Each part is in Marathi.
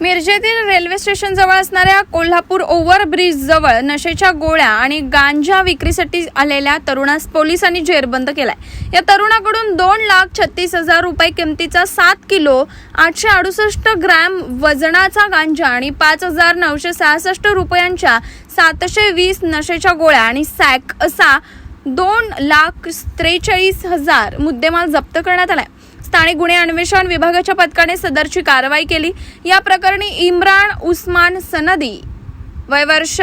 मिरजेतील रेल्वे स्टेशन जवळ असणाऱ्या कोल्हापूर ओव्हरब्रिज जवळ नशेच्या गोळ्या आणि गांजा विक्रीसाठी आलेल्या तरुणास पोलिसांनी जेरबंद केलाय. या तरुणाकडून दोन लाख छत्तीस हजार रुपये किमतीचा सात किलो आठशे अडुसष्ट ग्रॅम वजनाचा गांजा आणि पाच हजार नऊशे सहासष्ट रुपयांच्या सातशे वीस नशेच्या गोळ्या आणि सॅक असा दोन लाख त्रेचाळीस हजार मुद्देमाल जप्त करण्यात आलाय. स्थानिक गुन्हे अन्वेषण विभागाच्या पथकाने सदरची कारवाई केली. या प्रकरणी इम्रान उस्मान सनदी वयवर्ष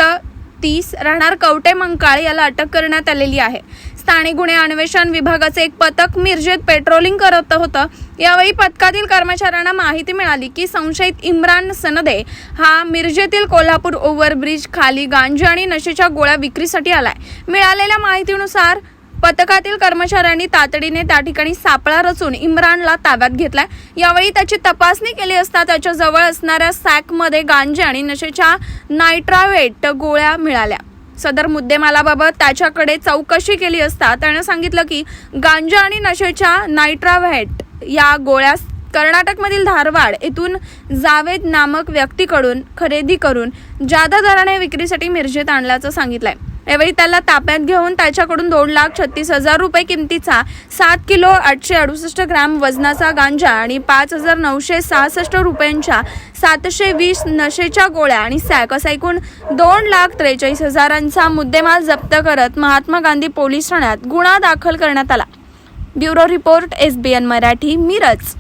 तीस राहणार कवटे मंकाळ याला अटक करण्यात आलेली आहे. स्थानिक गुन्हे अन्वेषण विभागाचे एक पथक मिरजेत पेट्रोलिंग करत होतं. यावेळी पथकातील कर्मचाऱ्यांना माहिती मिळाली की संशयित इम्रान सनदे हा मिरजेतील कोल्हापूर ओव्हरब्रिज खाली गांजा आणि नशेच्या गोळ्या विक्रीसाठी आलाय. मिळालेल्या माहितीनुसार पथकातील कर्मचाऱ्यांनी तातडीने त्या ठिकाणी सापळा रचून इम्रानला ताब्यात घेतलाय. यावेळी त्याची तपासणी केली असता त्याच्याजवळ असणाऱ्या सॅकमध्ये गांजे आणि नशेच्या नायट्रावेट गोळ्या मिळाल्या. सदर मुद्देमालाबाबत त्याच्याकडे चौकशी केली असता त्यानं सांगितलं की गांजा आणि नशेच्या नायट्राव्हेट या गोळ्या कर्नाटकमधील धारवाड येथून जावेद नामक व्यक्तीकडून खरेदी करून जादा दराने विक्रीसाठी मिरजेत आणल्याचं सांगितलंय. यावेळी त्याला ताब्यात घेऊन त्याच्याकडून दोन लाख छत्तीस हजार रुपये किमतीचा सात किलो आठशे अडुसष्ट ग्रॅम वजनाचा गांजा आणि पाच हजार नऊशे सहासष्ट रुपयांच्या सातशे वीस नशेच्या गोळ्या आणि सॅक असा एकूण दोन लाख त्रेचाळीस हजारांचा मुद्देमाल जप्त करत महात्मा गांधी पोलीस ठाण्यात गुन्हा दाखल करण्यात आला. Bureau report S B N Marathi Miraj.